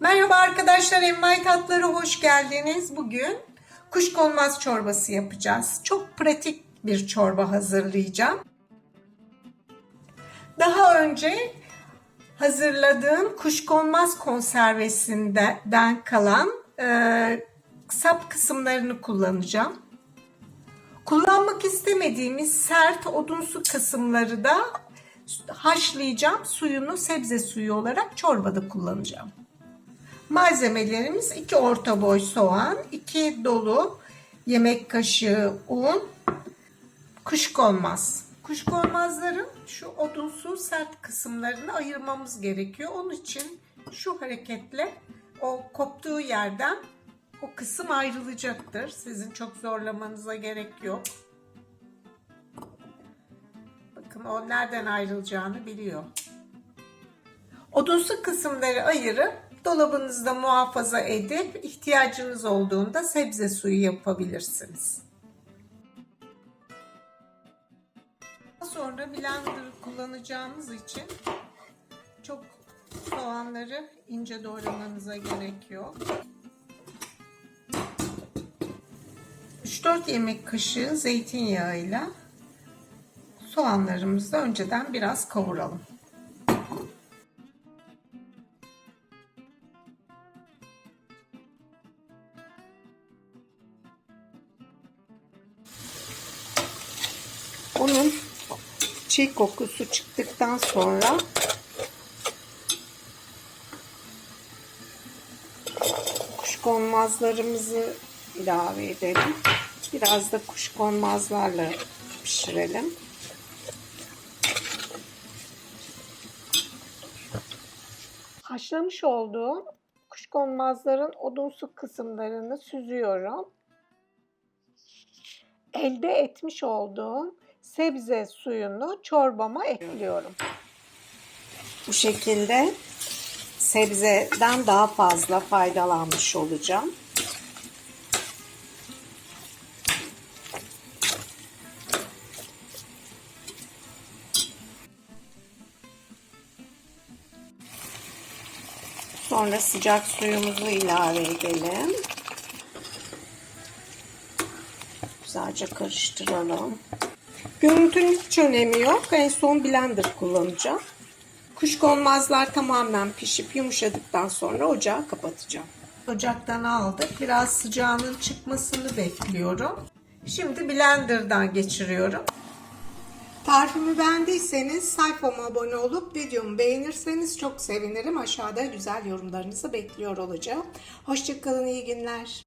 Merhaba arkadaşlar, Envai Tatları hoş geldiniz. Bugün kuşkonmaz çorbası yapacağız. Çok pratik bir çorba hazırlayacağım. Daha önce hazırladığım kuşkonmaz konservesinden kalan e, sap kısımlarını kullanacağım. Kullanmak istemediğimiz sert odunsu kısımları da haşlayacağım. Suyunu sebze suyu olarak çorbada kullanacağım. Malzemelerimiz 2 orta boy soğan, 2 dolu yemek kaşığı un, kuşkonmaz. Kuşkonmazların şu odunsu sert kısımlarını ayırmamız gerekiyor. Onun için şu hareketle o koptuğu yerden o kısım ayrılacaktır. Sizin çok zorlamanıza gerek yok. Bakın o nereden ayrılacağını biliyor. Odunsu kısımları ayırıp dolabınızda muhafaza edip ihtiyacınız olduğunda sebze suyu yapabilirsiniz. Sonra blender kullanacağımız için çok soğanları ince doğramanıza gerek yok. 3-4 yemek kaşığı zeytinyağıyla soğanlarımızı önceden biraz kavuralım. Onun çiğ kokusu çıktıktan sonra kuşkonmazlarımızı ilave edelim. Biraz da kuşkonmazlarla pişirelim. Haşlamış olduğum kuşkonmazların odunsu kısımlarını süzüyorum. Elde etmiş olduğum sebze suyunu çorbama ekliyorum. Bu şekilde sebzeden daha fazla faydalanmış olacağım. Sonra sıcak suyumuzu ilave edelim. Güzelce karıştıralım. Görüntünün hiç önemi yok. En son blender kullanacağım. Kuşkonmazlar tamamen pişip yumuşadıktan sonra ocağı kapatacağım. Ocaktan aldık. Biraz sıcağının çıkmasını bekliyorum. Şimdi blenderdan geçiriyorum. Tarifimi beğendiyseniz sayfama abone olup videomu beğenirseniz çok sevinirim. Aşağıda güzel yorumlarınızı bekliyor olacağım. Hoşçakalın, iyi günler.